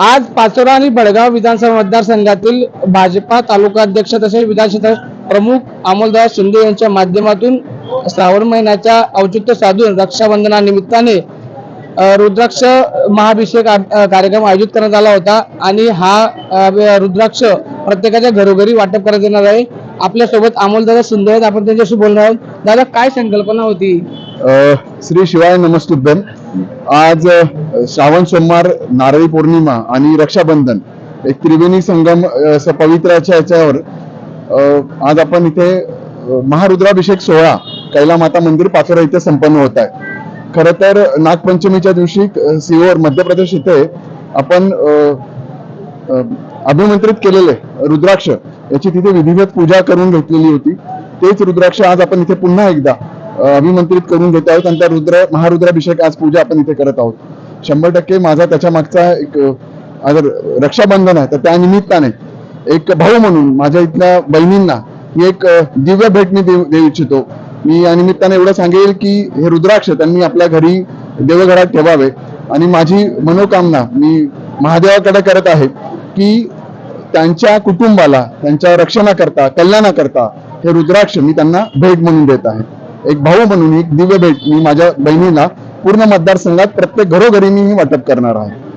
आज पाचोरा आणि बडगाव विधानसभा मतदारसंघातील भाजपा तालुका अध्यक्ष तसेच विधानसभा प्रमुख अमोलदास शिंदे यांच्या माध्यमातून श्रावण महिन्याच्या औचित्य साधून रक्षाबंधनानिमित्ताने रुद्राक्ष महाभिषेक कार्यक्रम आयोजित करण्यात आला होता आणि हा रुद्राक्ष प्रत्येकाच्या घरोघरी वाटप करण्यात येणार आहे. आपल्यासोबत अमोलदादा शिंदे आहेत. आपण त्यांच्याशी बोलणार आहोत. दादा काय संकल्पना होती? श्री शिवाय नमस्तुभ्यम. आज श्रावण सोमवार नारळी पौर्णिमा आणि रक्षाबंधन एक त्रिवेणी संगम असं पवित्राच्या याच्यावर आज आपण इथे महारुद्राभिषेक सोहळा कैला माता मंदिर पाचोरा इथे संपन्न होत आहे. खर तर नागपंचमीच्या दिवशी सिहोर मध्य प्रदेश इथे आपण अभिमंत्रित केलेले रुद्राक्ष याची तिथे विधिवत पूजा करून घेतलेली होती. तेच रुद्राक्ष आज आपण इथे पुन्हा एकदा अभिमंत्रित करून घेत आहोत. आणि त्या रुद्र महारुद्राभिषेक आज पूजा आपण इथे करत आहोत. शंभर टक्के माझा त्याच्या मागचा एक अगर रक्षाबंधन आहे. तर त्या निमित्ताने एक भाऊ म्हणून माझ्या इथल्या बहिणींना मी एक दिव्य भेट मी देऊ देऊ इच्छितो. मी या निमित्ताने एवढं सांगेल की हे रुद्राक्ष त्यांनी आपल्या घरी देवघरात ठेवावे. आणि माझी मनोकामना मी महादेवाकडे करत आहे की त्यांच्या कुटुंबाला त्यांच्या रक्षणाकरता कल्याणाकरता हे रुद्राक्ष मी त्यांना भेट म्हणून देत आहे. एक भाऊ म्हणून एक दिव्य भेट मी माझ्या बहिणीला पूर्ण मतदारसंघात प्रत्येक घरोघरी मी ही वाटप करणार आहे.